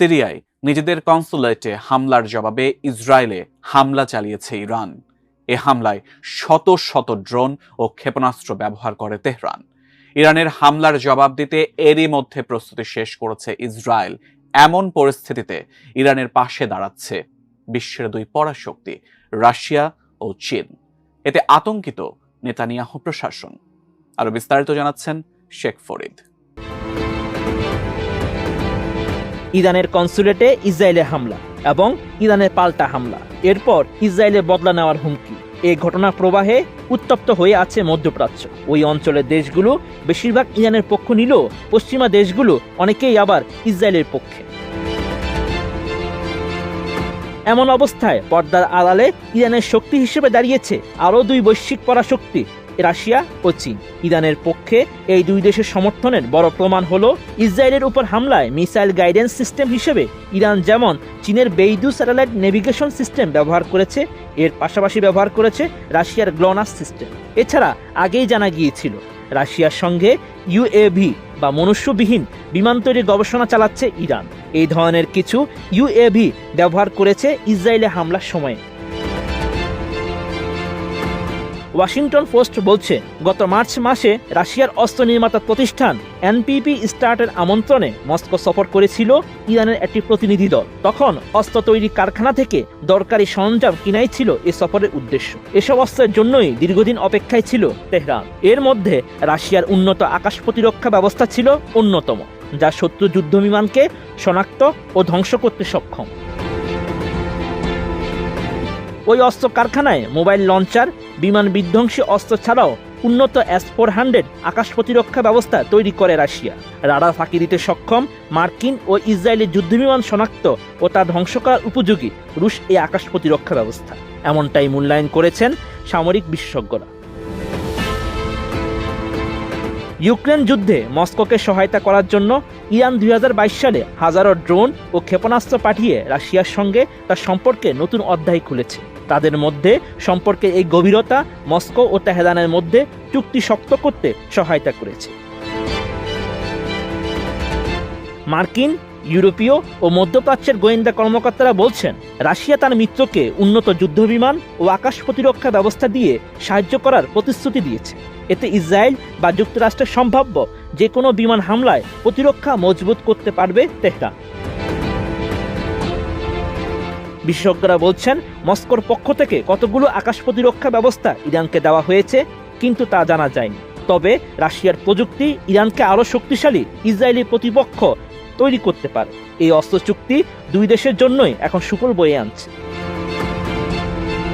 সিরিয়ায় নিজেদের কনসুলেটে হামলার জবাবে ইসরায়েলে হামলা চালিয়েছে ইরান। এ হামলায় শত শত ড্রোন ও ক্ষেপণাস্ত্র ব্যবহার করে তেহরান। ইরানের হামলার জবাব দিতে এরই মধ্যে প্রস্তুতি শেষ করেছে ইসরায়েল। এমন পরিস্থিতিতে ইরানের পাশে দাঁড়াচ্ছে বিশ্বের দুই পরাশক্তি, রাশিয়া ও চীন। এতে আতঙ্কিত নেতানিয়াহু প্রশাসন। আরও বিস্তারিত জানাচ্ছেন শেখ ফরিদ। ইরানের কনসুলেটে ইসরায়েলের হামলা এবং ইরানের পাল্টা হামলা। এরপর ইসরায়েলের বদলা নেওয়ার হুমকি। এই ঘটনা প্রবাহে উত্তপ্ত হয়ে আছে মধ্যপ্রাচ্য। ওই অঞ্চলের দেশগুলো বেশিরভাগ ইরানের পক্ষ নিলেও পশ্চিমা দেশগুলো অনেকেই আবার ইসরায়েলের পক্ষে। এমন অবস্থায় পর্দার আড়ালে ইরানের শক্তি হিসেবে দাঁড়িয়েছে আরও দুই বৈশ্বিক পরাশক্তি রাশিয়া ও চীন। ইরানের পক্ষে এই দুই দেশের সমর্থনের বড় প্রমাণ হলো ইসরায়েলের উপর হামলায় মিসাইল গাইডেন্স সিস্টেম হিসেবে ইরান যেমন চীনের বেইদু স্যাটেলাইট নেভিগেশন সিস্টেম ব্যবহার করেছে, এর পাশাপাশি ব্যবহার করেছে রাশিয়ার গ্লোনাস সিস্টেম। এছাড়া আগেই জানা গিয়েছিল, রাশিয়ার সঙ্গে ইউএভি বা মনুষ্যবিহীন বিমান তৈরির গবেষণা চালাচ্ছে ইরান। এই ধরনের কিছু ইউএভি ব্যবহার করেছে ইসরায়েলে হামলার সময়ে। ওয়াশিংটন পোস্ট বলছে, গত মার্চ মাসে রাশিয়ার অস্ত্র নির্মাতা প্রতিষ্ঠান এনপিপি স্টার্টের আমন্ত্রণে মস্কো সফর করেছিল ইরানের একটি প্রতিনিধি দল। তখন অস্ত্র তৈরি কারখানা থেকে দরকারি সরঞ্জাম কিনাই ছিল এ সফরের উদ্দেশ্য। এসব অস্ত্রের জন্যই দীর্ঘদিন অপেক্ষায় ছিল তেহরান। এর মধ্যে রাশিয়ার উন্নত আকাশ প্রতিরক্ষা ব্যবস্থা ছিল অন্যতম, যা শত্রু যুদ্ধ বিমানকে শনাক্ত ও ধ্বংস করতে সক্ষম। ওই অস্ত্র কারখানায় মোবাইল লঞ্চার, বিমান বিধ্বংসী অস্ত্র ছাড়াও উন্নত এস ফোর হান্ড্রেড আকাশ প্রতিরক্ষা ব্যবস্থা তৈরি করে রাশিয়া। রাডার ফাঁকি দিতে সক্ষম মার্কিন ও ইসরায়েলি যুদ্ধবিমান শনাক্ত ও তা ধ্বংস করার উপযোগী রুশ এই আকাশ প্রতিরক্ষা ব্যবস্থা। এমনটাই মূল্যায়ন করেছেন সামরিক বিশেষজ্ঞরা। ইউক্রেন যুদ্ধে মস্কোকে সহায়তা করার জন্য ইরান দুই হাজার বাইশ সালে হাজারো ড্রোন ও ক্ষেপণাস্ত্র পাঠিয়ে রাশিয়ার সঙ্গে তার সম্পর্কে নতুন অধ্যায় খুলেছে। তাদের মধ্যে সম্পর্কে এই গভীরতা মস্কো ও তেহরানের মধ্যে চুক্তি শক্ত করতে সহায়তা করেছে। মার্কিন, ইউরোপীয় ও মধ্যপ্রাচ্যের গোয়েন্দা কর্মকর্তারা বলছেন, রাশিয়া তার মিত্রকে উন্নত যুদ্ধবিমান ও আকাশ প্রতিরক্ষা ব্যবস্থা দিয়ে সাহায্য করার প্রতিশ্রুতি দিয়েছে। এতে ইসরায়েল বা যুক্তরাষ্ট্রের সম্ভাব্য যে কোনো বিমান হামলায় প্রতিরক্ষা মজবুত করতে পারবে তেহরান। বিশেষজ্ঞরা বলছেন, মস্কোর পক্ষ থেকে কতগুলো আকাশ প্রতিরক্ষা ব্যবস্থা ইরানকে দেওয়া হয়েছে, কিন্তু তা জানা যায়নি। তবে রাশিয়ার প্রযুক্তি ইরানকে আরও শক্তিশালী ইসরায়েলি প্রতিপক্ষ তৈরি করতে পারে। এই অস্ত্র চুক্তি দুই দেশের জন্যই এখন সুফল বয়ে আনছে।